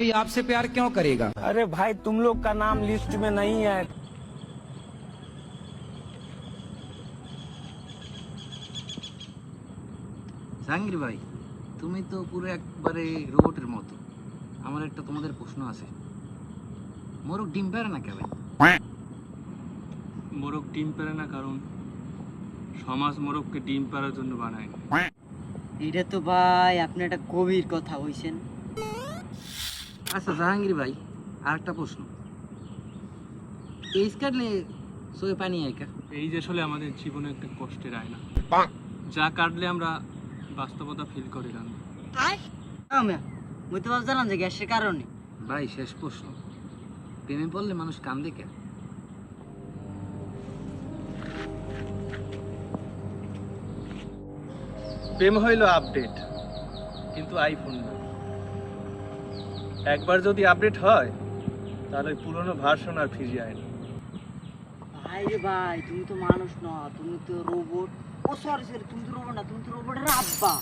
ये आपसे प्यार क्यों करेगा अरे भाई तुम लोग का नाम लिस्ट में नहीं है জাহাঙ্গীর ভাই তুমি তো পুরো একবারে রোবটের মতো আমার একটা তোমাদের প্রশ্ন আছে মোরগ ডিম পারে না কে ভাই মোরগ ডিম পারে না কারণ সমাজ মোরগকে ডিম পাড়ার জন্য বানায় না। এটা তো ভাই আপনি একটা গভীর কথা হইছেন আচ্ছা জাহাঙ্গীর ভাই আর একটা প্রশ্ন পেজ কাটলে সোয়ে পানি আইকা এই যে আসলে আমাদের জীবনে একটা কষ্টের আয়না। যা কাটলে আমরা বাস্তবতা ফিল করি না আমি মুই তো ভাবছিলাম যে গ্যাসের কারণে। ভাই শেষ প্রশ্ন। প্রেমে পড়লে মানুষ কান্দে কেন প্রেম হইল আপডেট কিন্তু আইফোন না। একবার যদি আপডেট হয়, তাহলে পুরনো ভার্সন আর ফিরে যায় না। ভাই ভাই, তুমি তো মানুষ না তুমি তো রোবট ও সরি সরি তুমি তো রোবট না, তুমি তো রোবটের আব্বা।